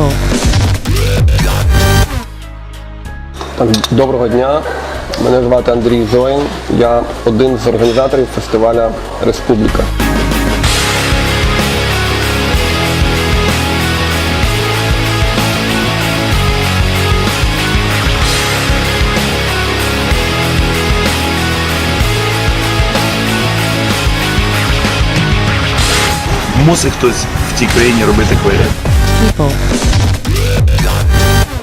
people, Так, Доброго дня. Мене звати Андрій Зоїн. Я один з організаторів фестиваля Республіка. Мусить хтось в цій країні робити хвилі. people,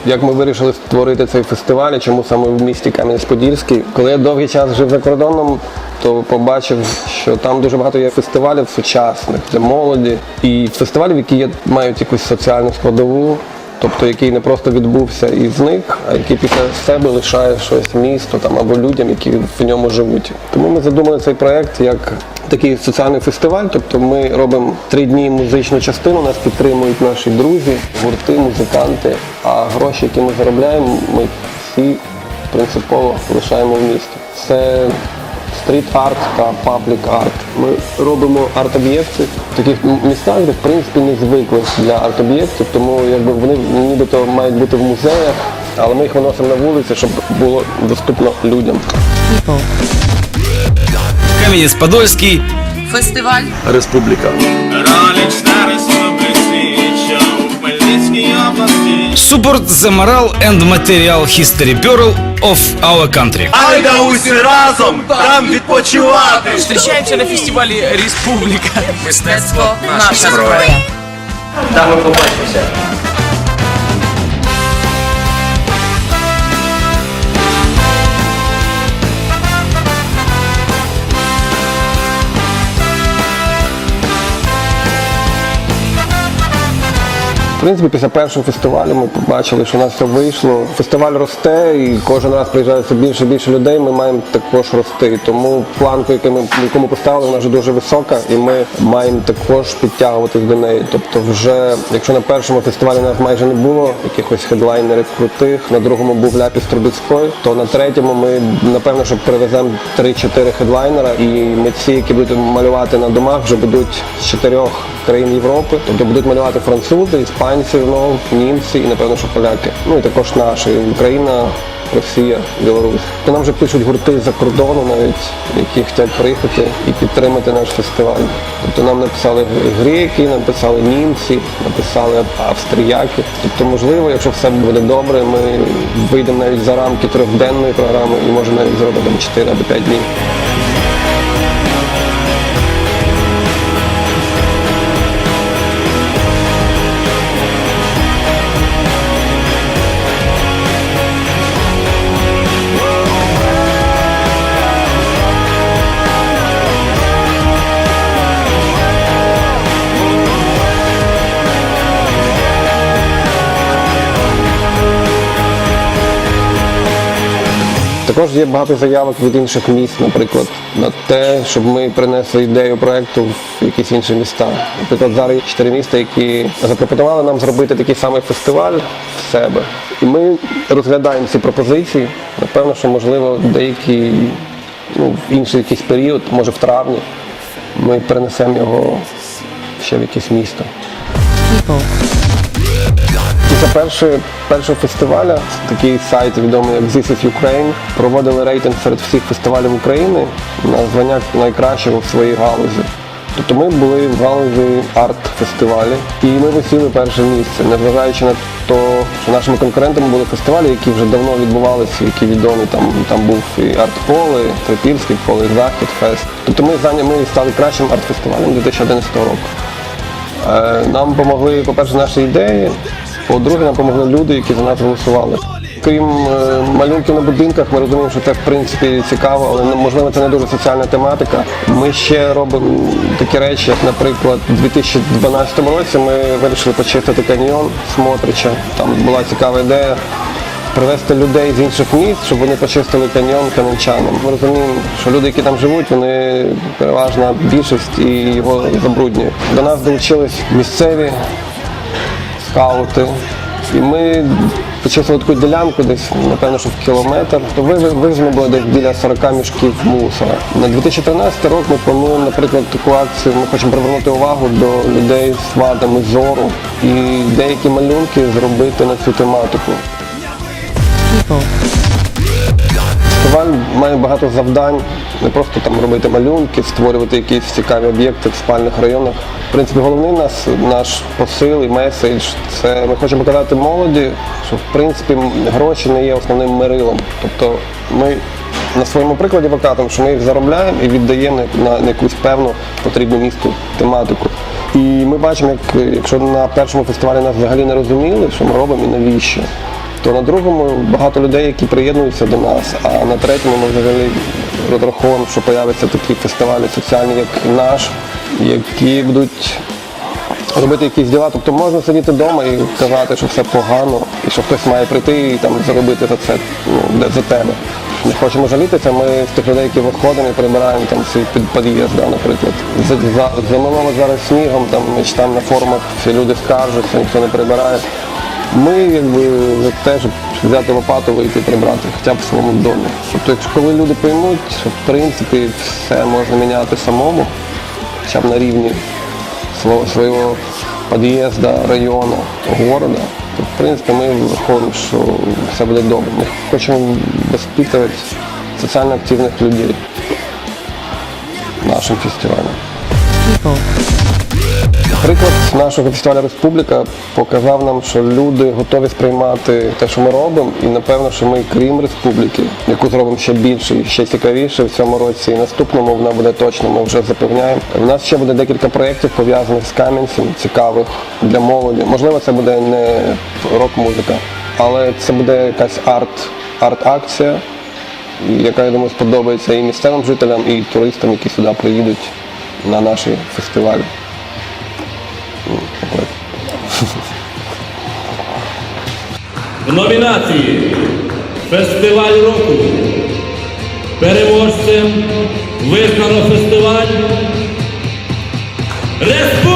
Як ми вирішили створити цей фестиваль, і чому саме в місті Кам'янець-Подільський? Коли я довгий час жив за кордоном, то побачив, що там дуже багато є фестивалів сучасних для молоді і фестивалів, які мають якусь соціальну складову. Тобто який не просто відбувся із них, а який після себе лишає щось місто там або людям, які в ньому живуть. Тому ми задумали цей проект як такий соціальний фестиваль. Тобто ми робимо три дні музичну частину, нас підтримують наші друзі, гурти, музиканти. А гроші, які ми заробляємо, ми всі принципово лишаємо в місті. Це стріт-арт та паблік-арт. Ми робимо арт-об'єкти в таких містах, де в принципі не звикли для арт-об'єктів, тому якби вони нібито мають бути в музеях, але ми їх виносимо на вулиці, щоб було доступно людям. Кам'янець-Подольський Фестиваль Республіка. Support the moral and material history pearl of our country. Айда усі разом там відпочивати! Зустрічаємося на фестивалі Республіка. Мистецтво наша зброя. Там ми побачимося. Принципі, після першого фестивалю ми побачили, що у нас все вийшло. Фестиваль росте і кожен раз приїжджає все більше і більше людей. Ми маємо також рости. Тому планку, яку ми, яку ми поставили, вона вже дуже висока, і ми маємо також підтягуватись до неї. Тобто, вже якщо на першому фестивалі нас майже не було якихось хедлайнерів крутих, на другому був Ляпіс Трубецькой, то на третьому ми напевно, що привеземо 3-4 хедлайнера, і митці, які будуть малювати на домах, вже будуть з чотирьох країн Європи. Тобто будуть малювати французи, іспанці, ну, німці і напевно, що поляки. Ну і також наші Україна. Росія, Білорусь. То нам вже пишуть гурти за кордону навіть, які хочуть приїхати і підтримати наш фестиваль. Тобто нам написали греки, написали німці, написали австріяки. Тобто, можливо, якщо все буде добре, ми вийдемо навіть за рамки трьохденної програми і може навіть зробити там 4 або 5 днів. Також є багато заявок від інших міст, наприклад, на те, щоб ми принесли ідею проекту в якісь інші міста. Наприклад, зараз є чотири міста, які запропонували нам зробити такий самий фестиваль в себе. І ми розглядаємо ці пропозиції. Напевно, що можливо деякі ну, в інший якийсь період, може в травні, ми перенесемо його ще в якесь місто. Першої, першого фестиваля такий сайт відомий як This is Ukraine проводили рейтинг серед всіх фестивалів України на звання найкращого в своїй галузі. Тобто ми були в галузі арт-фестивалі і ми висіли перше місце, незважаючи на те, що нашими конкурентами були фестивалі, які вже давно відбувалися, які відомі. Там, там був і арт-поле, Трипільський поле, Захід Фест. Тобто ми зайняли, стали кращим арт-фестивалем 2011 року. Е, Нам допомогли, по-перше, наші ідеї, по-друге, нам допомогли люди, які за нас голосували. Крім е, малюнків на будинках, ми розуміємо, що це в принципі цікаво, але ну, можливо це не дуже соціальна тематика. Ми ще робимо такі речі, як, наприклад, у 2012 році ми вирішили почистити каньйон Смотрича. Там була цікава ідея. Привезти людей з інших міст, щоб вони почистили каньйон кам'янчанам. Ми розуміємо, що люди, які там живуть, вони переважна більшість і його забруднюють. До нас долучились місцеві скаути, І ми почали таку ділянку десь, напевно, що в кілометр, то вивез- вивезено було десь біля 40 мішків мусора. На 2013 рік ми плануємо, наприклад, таку акцію. Ми хочемо привернути увагу до людей з вадами зору і деякі малюнки зробити на цю тематику. Фестиваль має багато завдань, не просто там робити малюнки, створювати якісь цікаві об'єкти в спальних районах. В принципі, головний нас, наш посил і меседж це ми хочемо показати молоді, що в принципі гроші не є основним мирилом. Тобто ми на своєму прикладі показуємо, що ми їх заробляємо і віддаємо на якусь певну потрібну місту тематику. І ми бачимо, як якщо на першому фестивалі нас взагалі не розуміли, що ми робимо і навіщо то на другому багато людей, які приєднуються до нас, а на третьому ми взагалі розраховуємо, що появляться такі фестивалі соціальні, як наш, які будуть робити якісь діла. Тобто можна сидіти вдома і казати, що все погано, і що хтось має прийти і там заробити за це ну, за тебе. Не хочемо жалітися, ми з тих людей, які виходимо і прибираємо там свій під'їзд, да, наприклад. За, за, зараз снігом, там читаємо на форумах, всі люди скаржаться, ніхто не прибирає. Ми якби за те, щоб взяти лопату, вийти прибрати, хоча б в своєму домі. Тобто, якщо коли люди поймуть, що в принципі все можна міняти самому, хоча б на рівні свого, під'їзду, району, города, то в принципі ми виходимо, що все буде добре. Ми хочемо воспитувати соціально активних людей нашим фестивалем. people, Приклад нашого фестивалю Республіка показав нам, що люди готові сприймати те, що ми робимо, і напевно, що ми, крім республіки, яку зробимо ще більше і ще цікавіше в цьому році, і наступному вона буде точно, ми вже запевняємо. У нас ще буде декілька проєктів пов'язаних з Кам'янцем, цікавих для молоді. Можливо, це буде не рок-музика, але це буде якась арт, арт-акція, яка, я думаю, сподобається і місцевим жителям, і туристам, які сюди приїдуть на наші фестивалі. В номінації Фестиваль року переможцем визнано фестиваль Республіка.